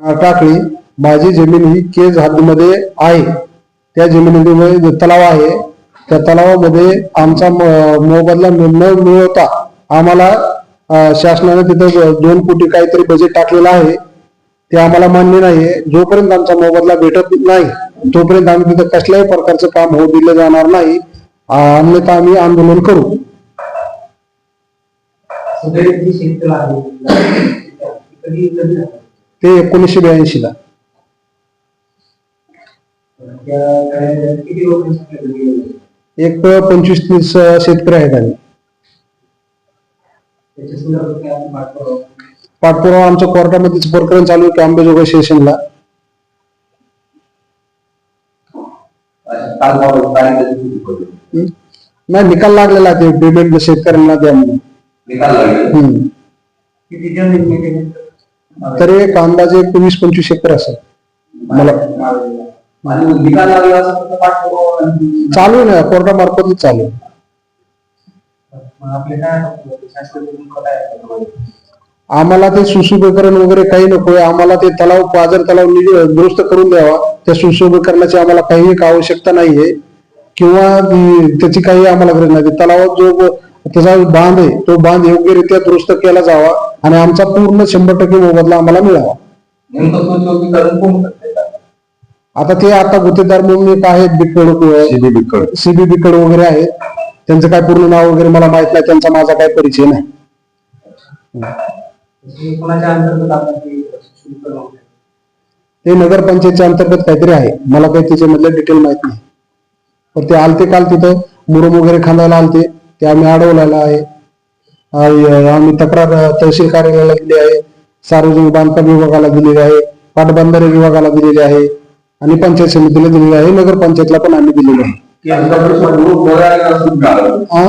टाकळी माझी जमीन ही केज हद्दमध्ये आहे. त्या जमिनीमध्ये तलाव आहे त्या तलावामध्ये आमचा मोबदला न मिळवता आम्हाला शासनाने तिथं दोन कोटी काहीतरी बजेट टाकलेलं आहे. ते आम्हाला मान्य नाहीये. जोपर्यंत आमचा मोबदला भेटत नाही तोपर्यंत आम्ही तिथं कसल्याही प्रकारचं काम होऊ दिलं जाणार नाही. अन्यथा आम्ही आंदोलन करू. सगळे ते एकोणीसशे ब्याऐंशी ला? एक पंचवीस तीस शेतकरी आहेत आम्ही. पाठपुरावा आमच्या कोर्टामध्येच प्रकरण चालू आहे किती पडली? नाही निकाल लागलेला आहे ते पेमेंट शेतकऱ्यांना द्या म्हणून. तरी एक अंदाजे एक वीस पंचवीस एकर असेल. मला चालू आहे ना कोर्टामार्फतच चालू आहे. आम्हाला ते सुशोभीकरण वगैरे काही नकोय आम्हाला ते तलाव पाझर तलाव दुरुस्त करून द्यावा. त्या सुशोभीकरणाची आम्हाला काही एक आवश्यकता नाहीये. किंवा त्याची काही आम्हाला गरज नाही. तलावात जो त्याचा बांध आहे. तो बांध योग्यरित्या दुरुस्त केला जावा आणि आमचा पूर्ण शंभर टक्के मोबदला आम्हाला मिळावा? आता ते आता गुत्तेदार म्हणून एक आहेत बिकड सीबी बिकड. वगैरे आहेत. त्यांचं काय पूर्ण नाव वगैरे मला माहीत नाही त्यांचा माझा काय परिचय नाही. ते नगरपंचायतच्या अंतर्गत काहीतरी आहे. मला काही त्याच्यामधलं डिटेल माहीत नाही. पण ते आलते काल तिथं मुरुम वगैरे खांदायला आलते. ते आम्ही अडवलेला आहे. आम्ही तक्रार तहसील कार्यालयाला दिली आहे. सार्वजनिक बांधकाम विभागाला दिलेली आहे. पाटबंधारे विभागाला दिलेली आहे. आणि पंचायत समितीला दिलेली आहे. नगरपंचायतला पण आम्ही दिलेली आहे. हा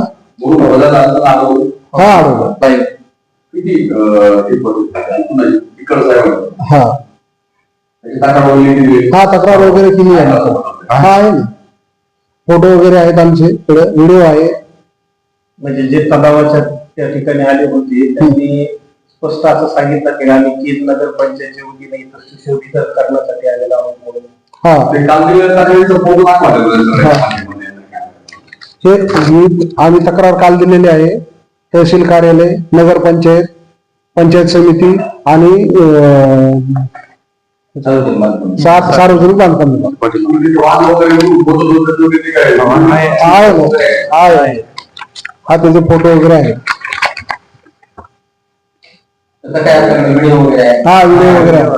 हा तक्रार वगैरे केली. हा तक्रार वगैरे केली आहे. हा आहे ना. फोटो वगैरे आहेत आमचे. व्हिडिओ आहे. म्हणजे जे तलावाच्या त्या ठिकाणी आले होते त्यांनी स्पष्ट असं सांगितलं की आम्ही केज नगर पंचायतच्या वतीने इथं सुशोभीकरण करण्यासाठी आलेलो आहोत म्हणून हा. हे आम्ही तक्रार काल दिलेली आहे तहसील कार्यालय नगरपंचायत पंचायत समिती आणि सार्वजनिक बांधकाम विभाग. आहे आहे. हा त्याचे फोटो वगैरे आहे. हा व्हिडिओ वगैरे आहे.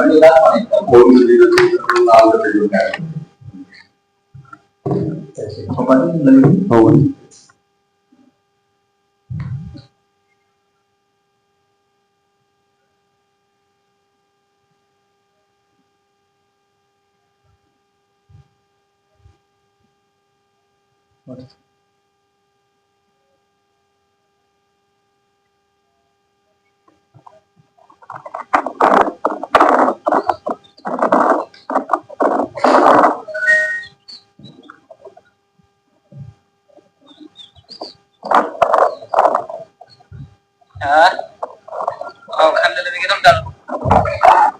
आणि दाखवा नाही का?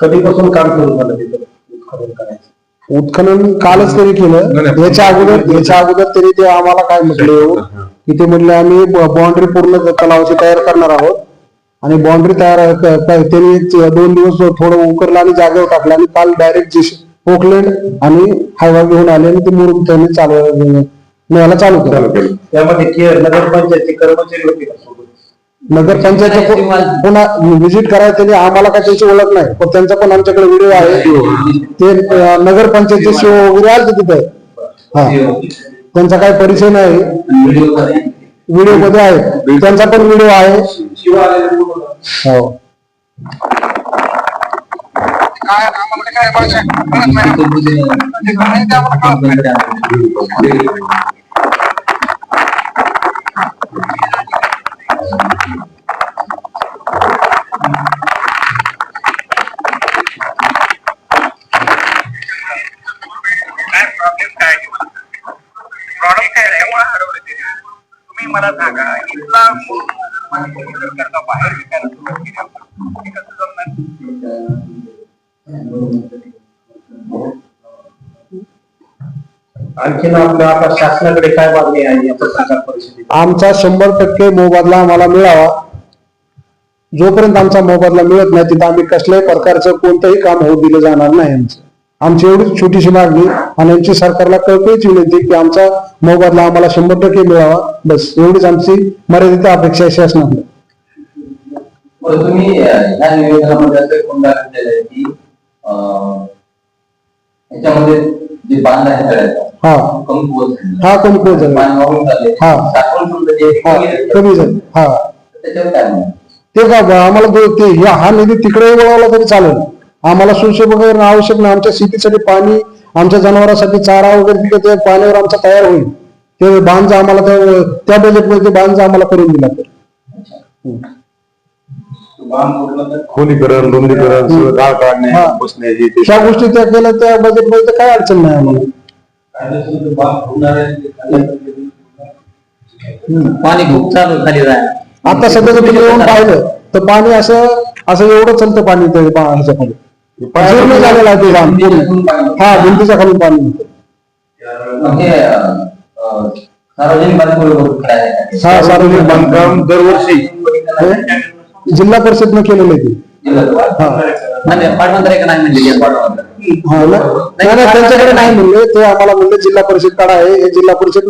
कधीपासून काम सुरू झालं तिथं उत्खनन कालच तरी केलं. याच्या अगोदर याच्या अगोदर तरी ते आम्हाला काय म्हटले की ते म्हटले आम्ही बाउंड्री पूर्ण तलावाची तयार करणार आहोत. आणि बाउंड्री तयार त्यांनी दोन दिवस थोडं उकरलं आणि जागेवर टाकलं आणि काल डायरेक्ट जी पोकलेंड आणि हायवा घेऊन आले आणि ते मुरुम त्यांनी चालू न्यायला चालू केलं. त्यामध्ये केअर नगरपंचायतचे कर्मचारी होते पु- पुन्हा व्हिजिट करायला त्यांनी आम्हाला काय त्याची ओळख नाही. पण त्यांचा पण आमच्याकडे व्हिडिओ आहे. ते नगरपंचायतचे शिव वगैरे आले तिथे. हा. त्यांचा काय परिचय नाही. व्हिडिओमध्ये आहे. त्यांचा पण व्हिडिओ आहे. शिवा आलेले फोटो हो काय मला सांगा इथला करता बाहेर विकायला सुरुवात केली आपण. हे कसं जमणार? आणखीन आपल्या आता शासनाकडे काय मागणी आहे परिषदेत. आमचा शंभर टक्के मोबदला आम्हाला मिळावा. जोपर्यंत आमचा मोबदला मिळत नाही तिथं आम्ही कसल्याही प्रकारचं कोणतंही काम होऊ दिलं जाणार नाही आमचं. आमची एवढीच छोटीशी मागणी आणि आमची सरकारला कळकळीची विनंती की आमचा मोबदला आम्हाला शंभर टक्के मिळावा बस एवढीच आमची मर्यादित अपेक्षा आहे शासनाकडे बरं तुम्ही निवेदनामध्ये असं की जे बांध आहे तळ्याचा हा कमकुवत. हा कमकुवत. हा. साठवण क्षमता जे कमी झाली हा त्याच्यावर काय म्हणणं? ते का आम्हाला तो- हा निधी तिकडे वळवला तरी चालेल आम्हाला सुशे वगैरे आवश्यक नाही. आमच्या शेतीसाठी पाणी आमच्या जनावरांसाठी चारा वगैरे तिकडे ते पाण्यावर आमचा तयार होईल. ते बांध आम्हाला त्या- बजेटमध्ये ते बांध आम्हाला करून दिला तर. खोलीकरण रुंदीकरण गाळ काढणे. बसणे त्या गोष्टी त्या केल्या त्या बजेटमध्ये तर काय अडचण नाही आम्हाला. पाणी खूप चालू खाली आता सध्या तुम्ही येऊन पाहिलं तर पाणी असं असं एवढं चलतं पाणी त्या पा- ह्याच्यामध्ये जीर्ण झालेलं आहे ते पूर्ण. हा भिंतीच्या खाली पाणी. हे सार्वजनिक बांधकाम दरवर्षी. जिल्हा परिषदनं केलेलं आहे ते. त्यांच्याकडे नाही? म्हणले. ते आम्हाला म्हणले जिल्हा परिषद काढा आहे. हे जिल्हा परिषद